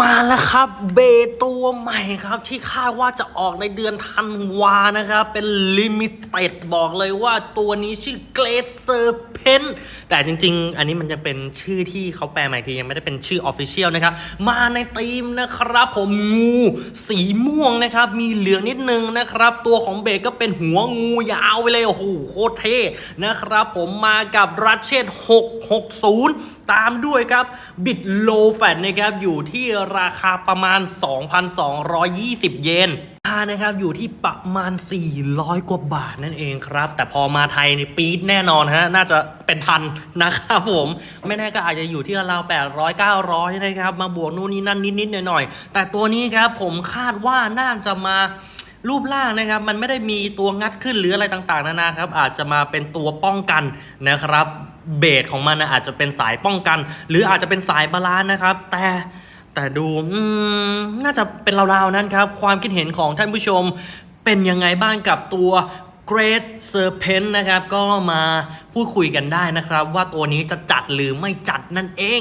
มาแล้วครับ เบตัวใหม่ครับ ที่คาดว่าจะออกในเดือนธันวานะครับ เป็นลิมิเต็ดบอกเลยว่าตัวนี้ชื่อเกรดเซอร์เพนแต่จริงๆ อันนี้มันยังเป็นชื่อที่เขาแปลมาอีกทียังไม่ได้เป็นชื่อออฟฟิเชียลนะครับ มาในธีมนะครับ ผมงูสีม่วงนะครับ มีเหลืองนิดนึงนะครับ ตัวของเบก็เป็นหัวงูยาวไปเลยโอ้โหโคตรเท่นะครับ ผมมากับรัชเชต660 ตามด้วยครับบิดโลแฟตนะครับอยู่ที่ราคาประมาณ 2,220 เยนราคานะครับอยู่ที่ประมาณ 400 กว่าบาทนั่นเองครับ แต่พอมาไทยนี่ปี๊ดแน่นอนฮะ น่าจะเป็นพันนะครับผม ไม่แน่ก็อาจจะอยู่ที่ราวๆ800 900 นะครับ มาบวกนู่นนี่นั่นนิดๆหน่อยๆ แต่ตัวนี้ครับผมคาดว่าน่าจะมารูปร่างนะครับมันไม่ได้มีตัวงัดขึ้นหรืออะไรต่างๆนานาครับอาจจะมาเป็นตัวป้องกันนะครับ เบสของมันนะอาจจะเป็นสายป้องกัน หรืออาจจะเป็นสายบาลานนะครับ แต่ แต่ดูอืมน่าจะเป็นราวๆนั้นครับ ความคิดเห็นของท่านผู้ชมเป็นยังไงบ้างกับตัว Great Serpent นะครับ ก็มาพูดคุยกันได้นะครับ ว่าตัวนี้จะจัดหรือไม่จัดนั่นเอง